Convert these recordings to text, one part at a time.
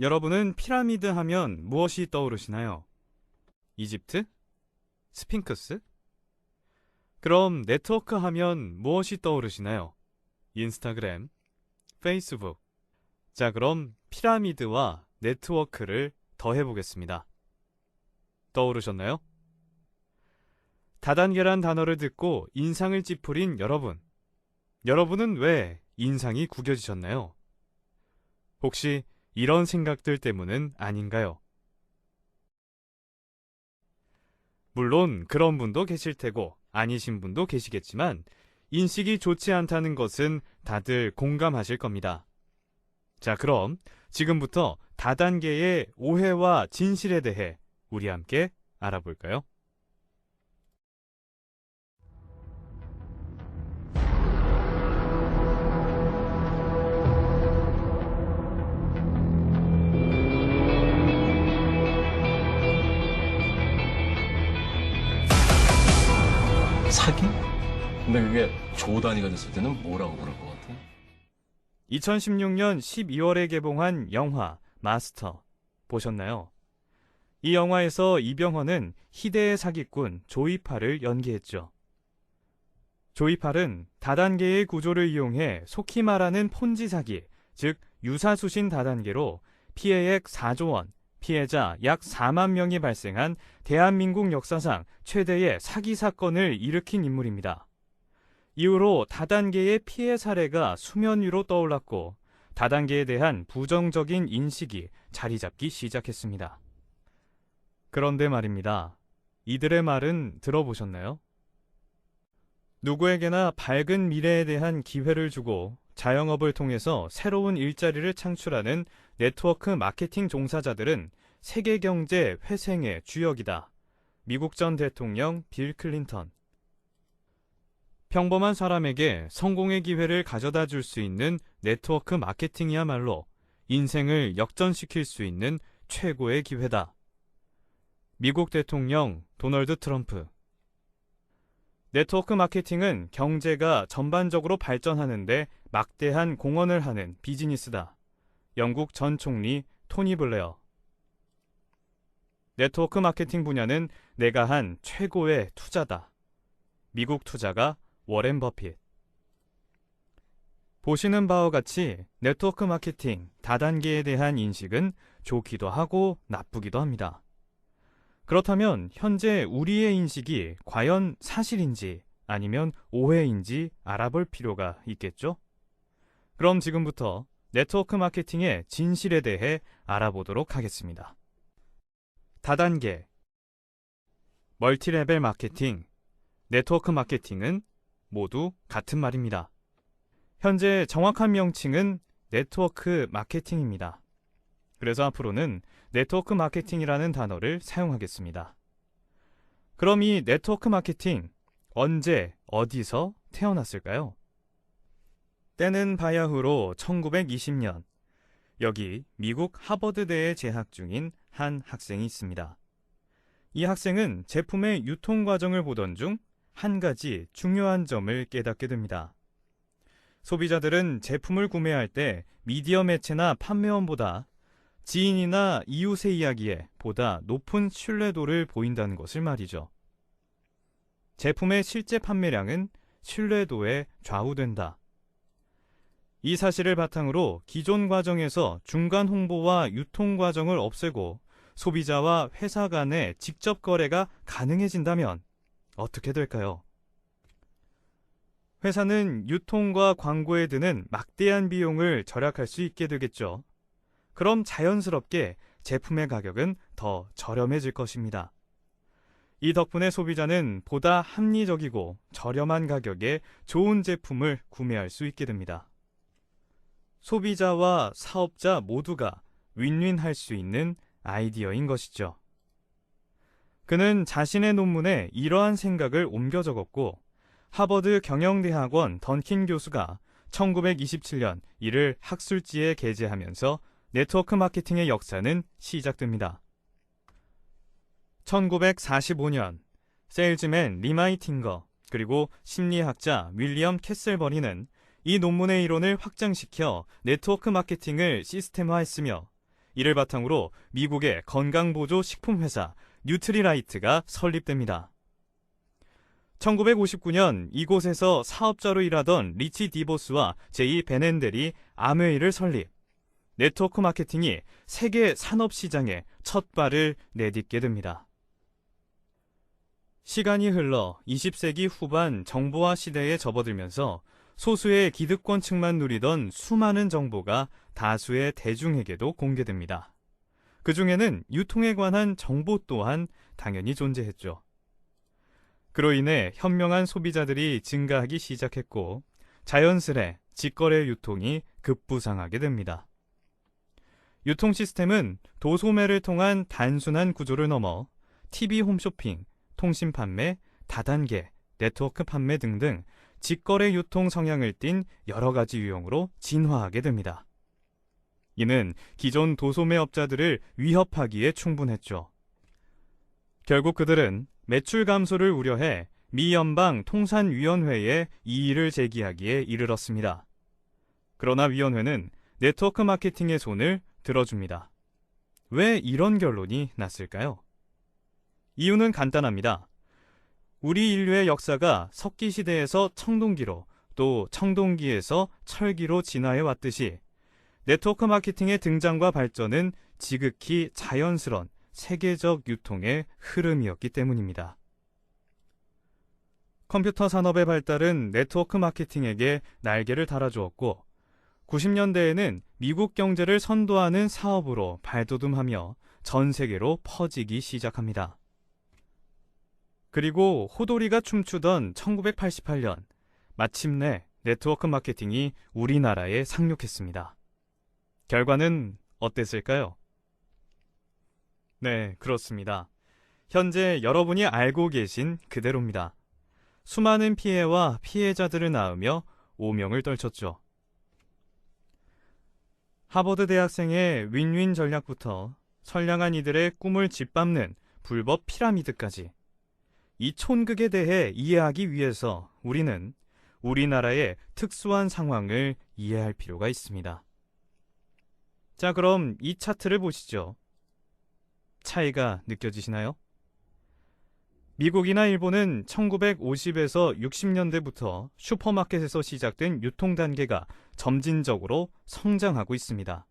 여러분은 피라미드 하면 무엇이 떠오르시나요? 이집트? 스핑크스? 그럼 네트워크 하면 무엇이 떠오르시나요? 인스타그램, 페이스북. 자, 그럼 피라미드와 네트워크를 더해 보겠습니다. 떠오르셨나요? 다단계란 단어를 듣고 인상을 찌푸린 여러분. 여러분은 왜 인상이 구겨지셨나요? 혹시 이런 생각들 때문은 아닌가요? 물론 그런 분도 계실 테고 아니신 분도 계시겠지만 인식이 좋지 않다는 것은 다들 공감하실 겁니다. 자, 그럼 지금부터 다단계의 오해와 진실에 대해 우리 함께 알아볼까요? 사기? 근데 그게 조 단위가 됐을 때는 뭐라고 부를 것 같아? 2016년 12월에 개봉한 영화 마스터 보셨나요? 이 영화에서 이병헌은 희대의 사기꾼 조이팔을 연기했죠. 조이팔은 다단계의 구조를 이용해 속히 말하는 폰지 사기, 즉 유사수신 다단계로 피해액 4조 원, 피해자 약 4만 명이 발생한 대한민국 역사상 최대의 사기 사건을 일으킨 인물입니다. 이후로 다단계의 피해 사례가 수면 위로 떠올랐고 다단계에 대한 부정적인 인식이 자리 잡기 시작했습니다. 그런데 말입니다. 이들의 말은 들어보셨나요? 누구에게나 밝은 미래에 대한 기회를 주고 자영업을 통해서 새로운 일자리를 창출하는 네트워크 마케팅 종사자들은 세계 경제 회생의 주역이다. 미국 전 대통령 빌 클린턴. 평범한 사람에게 성공의 기회를 가져다 줄 수 있는 네트워크 마케팅이야말로 인생을 역전시킬 수 있는 최고의 기회다. 미국 대통령 도널드 트럼프. 네트워크 마케팅은 경제가 전반적으로 발전하는데 막대한 공헌을 하는 비즈니스다. 영국 전 총리 토니 블레어. 네트워크 마케팅 분야는 내가 한 최고의 투자다. 미국 투자가 워렌 버핏. 보시는 바와 같이 네트워크 마케팅 다단계에 대한 인식은 좋기도 하고 나쁘기도 합니다. 그렇다면 현재 우리의 인식이 과연 사실인지 아니면 오해인지 알아볼 필요가 있겠죠? 그럼 지금부터 네트워크 마케팅의 진실에 대해 알아보도록 하겠습니다. 다단계 멀티레벨 마케팅, 네트워크 마케팅은 모두 같은 말입니다. 현재 정확한 명칭은 네트워크 마케팅입니다. 그래서 앞으로는 네트워크 마케팅이라는 단어를 사용하겠습니다. 그럼 이 네트워크 마케팅 언제 어디서 태어났을까요? 때는 바야흐로 1920년 여기 미국 하버드대에 재학 중인 한 학생이 있습니다. 이 학생은 제품의 유통 과정을 보던 중 한 가지 중요한 점을 깨닫게 됩니다. 소비자들은 제품을 구매할 때 미디어 매체나 판매원보다 지인이나 이웃의 이야기에 보다 높은 신뢰도를 보인다는 것을 말이죠. 제품의 실제 판매량은 신뢰도에 좌우된다. 이 사실을 바탕으로 기존 과정에서 중간 홍보와 유통 과정을 없애고 소비자와 회사 간의 직접 거래가 가능해진다면 어떻게 될까요? 회사는 유통과 광고에 드는 막대한 비용을 절약할 수 있게 되겠죠. 그럼 자연스럽게 제품의 가격은 더 저렴해질 것입니다. 이 덕분에 소비자는 보다 합리적이고 저렴한 가격에 좋은 제품을 구매할 수 있게 됩니다. 소비자와 사업자 모두가 윈윈 할 수 있는 아이디어인 것이죠. 그는 자신의 논문에 이러한 생각을 옮겨 적었고 하버드 경영대학원 던킨 교수가 1927년 이를 학술지에 게재하면서 네트워크 마케팅의 역사는 시작됩니다. 1945년 세일즈맨 리마이팅거 그리고 심리학자 윌리엄 캐슬버리는 이 논문의 이론을 확장시켜 네트워크 마케팅을 시스템화했으며 이를 바탕으로 미국의 건강보조 식품회사 뉴트리라이트가 설립됩니다. 1959년 이곳에서 사업자로 일하던 리치 디보스와 제이 베넨델이 아메이를 설립. 네트워크 마케팅이 세계 산업 시장에 첫 발을 내딛게 됩니다. 시간이 흘러 20세기 후반 정보화 시대에 접어들면서 소수의 기득권층만 누리던 수많은 정보가 다수의 대중에게도 공개됩니다. 그 중에는 유통에 관한 정보 또한 당연히 존재했죠. 그로 인해 현명한 소비자들이 증가하기 시작했고 자연스레 직거래 유통이 급부상하게 됩니다. 유통 시스템은 도소매를 통한 단순한 구조를 넘어 TV 홈쇼핑, 통신 판매, 다단계, 네트워크 판매 등등 직거래 유통 성향을 띤 여러 가지 유형으로 진화하게 됩니다. 이는 기존 도소매 업자들을 위협하기에 충분했죠. 결국 그들은 매출 감소를 우려해 미 연방 통산위원회에 이의를 제기하기에 이르렀습니다. 그러나 위원회는 네트워크 마케팅의 손을 들어줍니다. 왜 이런 결론이 났을까요? 이유는 간단합니다. 우리 인류의 역사가 석기 시대에서 청동기로 또 청동기에서 철기로 진화해 왔듯이 네트워크 마케팅의 등장과 발전은 지극히 자연스런 세계적 유통의 흐름이었기 때문입니다. 컴퓨터 산업의 발달은 네트워크 마케팅에게 날개를 달아주었고 90년대에는 미국 경제를 선도하는 사업으로 발돋움하며 전 세계로 퍼지기 시작합니다. 그리고 호돌이가 춤추던 1988년 마침내 네트워크 마케팅이 우리나라에 상륙했습니다. 결과는 어땠을까요? 네, 그렇습니다. 현재 여러분이 알고 계신 그대로입니다. 수많은 피해와 피해자들을 낳으며 오명을 떨쳤죠. 하버드 대학생의 윈윈 전략부터 선량한 이들의 꿈을 짓밟는 불법 피라미드까지 이 촌극에 대해 이해하기 위해서 우리는 우리나라의 특수한 상황을 이해할 필요가 있습니다. 자, 그럼 이 차트를 보시죠. 차이가 느껴지시나요? 미국이나 일본은 1950에서 60년대부터 슈퍼마켓에서 시작된 유통 단계가 점진적으로 성장하고 있습니다.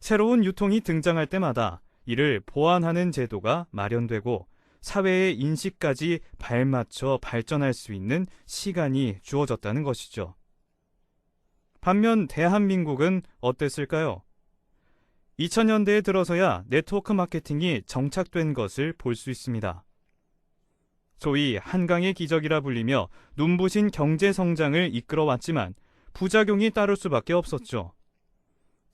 새로운 유통이 등장할 때마다 이를 보완하는 제도가 마련되고 사회의 인식까지 발맞춰 발전할 수 있는 시간이 주어졌다는 것이죠. 반면 대한민국은 어땠을까요? 2000년대에 들어서야 네트워크 마케팅이 정착된 것을 볼 수 있습니다. 소위 한강의 기적이라 불리며 눈부신 경제 성장을 이끌어왔지만 부작용이 따를 수밖에 없었죠.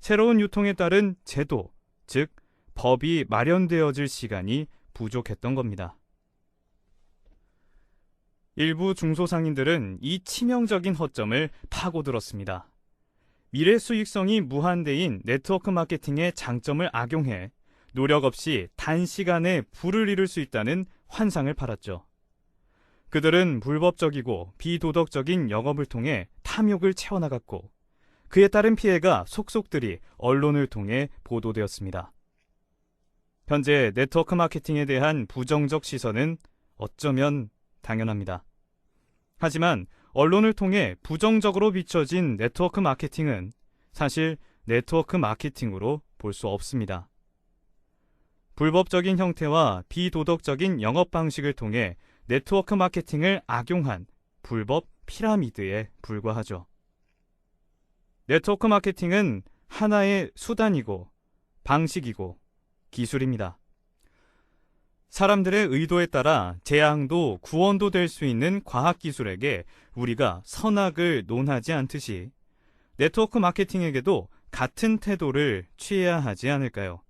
새로운 유통에 따른 제도, 즉 법이 마련되어질 시간이 부족했던 겁니다. 일부 중소상인들은 이 치명적인 허점을 파고들었습니다. 미래 수익성이 무한대인 네트워크 마케팅의 장점을 악용해 노력 없이 단시간에 부를 이룰 수 있다는 환상을 팔았죠. 그들은 불법적이고 비도덕적인 영업을 통해 탐욕을 채워나갔고 그에 따른 피해가 속속들이 언론을 통해 보도되었습니다. 현재 네트워크 마케팅에 대한 부정적 시선은 어쩌면 당연합니다. 하지만 언론을 통해 부정적으로 비춰진 네트워크 마케팅은 사실 네트워크 마케팅으로 볼 수 없습니다. 불법적인 형태와 비도덕적인 영업 방식을 통해 네트워크 마케팅을 악용한 불법 피라미드에 불과하죠. 네트워크 마케팅은 하나의 수단이고 방식이고 기술입니다. 사람들의 의도에 따라 재앙도 구원도 될 수 있는 과학기술에게 우리가 선악을 논하지 않듯이 네트워크 마케팅에게도 같은 태도를 취해야 하지 않을까요?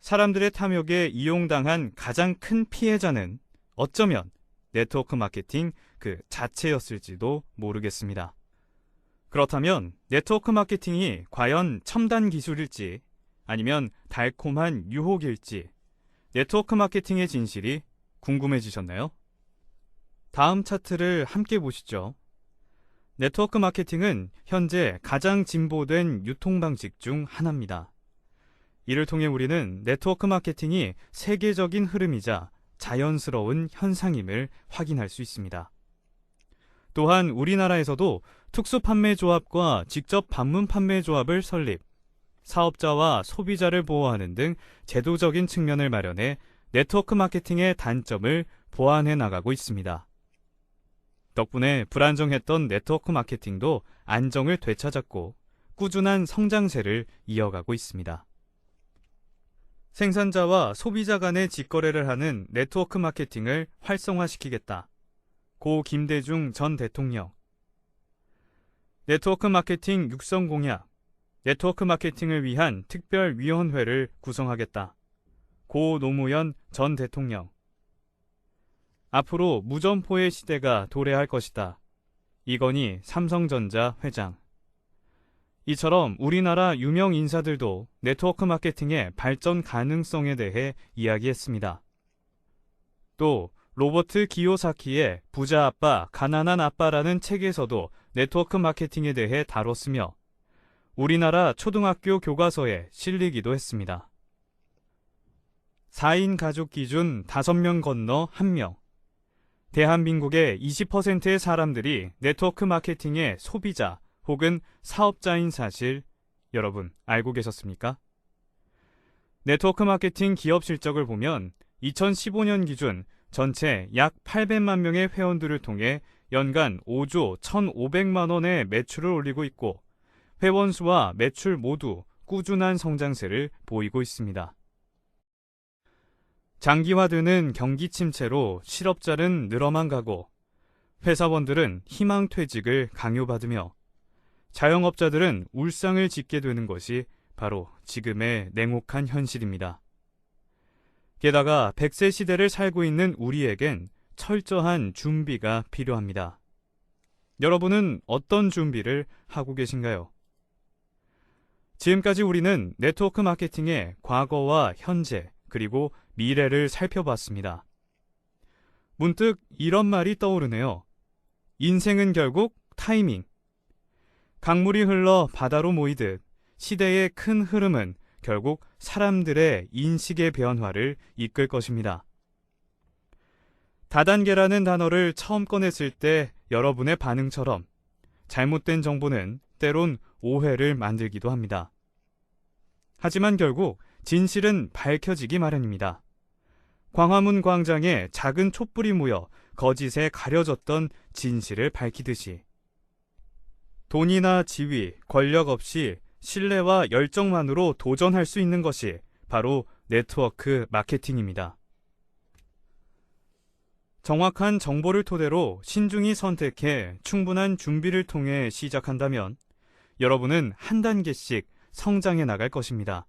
사람들의 탐욕에 이용당한 가장 큰 피해자는 어쩌면 네트워크 마케팅 그 자체였을지도 모르겠습니다. 그렇다면 네트워크 마케팅이 과연 첨단 기술일지 아니면 달콤한 유혹일지 네트워크 마케팅의 진실이 궁금해지셨나요? 다음 차트를 함께 보시죠. 네트워크 마케팅은 현재 가장 진보된 유통 방식 중 하나입니다. 이를 통해 우리는 네트워크 마케팅이 세계적인 흐름이자 자연스러운 현상임을 확인할 수 있습니다. 또한 우리나라에서도 특수 판매 조합과 직접 방문 판매 조합을 설립, 사업자와 소비자를 보호하는 등 제도적인 측면을 마련해 네트워크 마케팅의 단점을 보완해 나가고 있습니다. 덕분에 불안정했던 네트워크 마케팅도 안정을 되찾았고 꾸준한 성장세를 이어가고 있습니다. 생산자와 소비자 간의 직거래를 하는 네트워크 마케팅을 활성화시키겠다. 고 김대중 전 대통령. 네트워크 마케팅 육성 공약. 네트워크 마케팅을 위한 특별위원회를 구성하겠다. 고 노무현 전 대통령. 앞으로 무점포의 시대가 도래할 것이다. 이건희 삼성전자 회장. 이처럼 우리나라 유명 인사들도 네트워크 마케팅의 발전 가능성에 대해 이야기했습니다. 또 로버트 기요사키의 부자 아빠, 가난한 아빠라는 책에서도 네트워크 마케팅에 대해 다뤘으며 우리나라 초등학교 교과서에 실리기도 했습니다. 4인 가족 기준 5명 건너 1명. 대한민국의 20%의 사람들이 네트워크 마케팅의 소비자 혹은 사업자인 사실 여러분 알고 계셨습니까? 네트워크 마케팅 기업 실적을 보면 2015년 기준 전체 약 800만 명의 회원들을 통해 연간 5조 1,500만 원의 매출을 올리고 있고 회원 수와 매출 모두 꾸준한 성장세를 보이고 있습니다. 장기화되는 경기 침체로 실업자는 늘어만 가고 회사원들은 희망 퇴직을 강요받으며 자영업자들은 울상을 짓게 되는 것이 바로 지금의 냉혹한 현실입니다. 게다가 100세 시대를 살고 있는 우리에겐 철저한 준비가 필요합니다. 여러분은 어떤 준비를 하고 계신가요? 지금까지 우리는 네트워크 마케팅의 과거와 현재 그리고 미래를 살펴봤습니다. 문득 이런 말이 떠오르네요. 인생은 결국 타이밍. 강물이 흘러 바다로 모이듯 시대의 큰 흐름은 결국 사람들의 인식의 변화를 이끌 것입니다. 다단계라는 단어를 처음 꺼냈을 때 여러분의 반응처럼 잘못된 정보는 때론 오해를 만들기도 합니다. 하지만 결국 진실은 밝혀지기 마련입니다. 광화문 광장에 작은 촛불이 모여 거짓에 가려졌던 진실을 밝히듯이 돈이나 지위, 권력 없이 신뢰와 열정만으로 도전할 수 있는 것이 바로 네트워크 마케팅입니다. 정확한 정보를 토대로 신중히 선택해 충분한 준비를 통해 시작한다면 여러분은 한 단계씩 성장해 나갈 것입니다.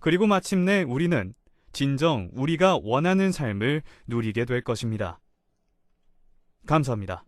그리고 마침내 우리는 진정 우리가 원하는 삶을 누리게 될 것입니다. 감사합니다.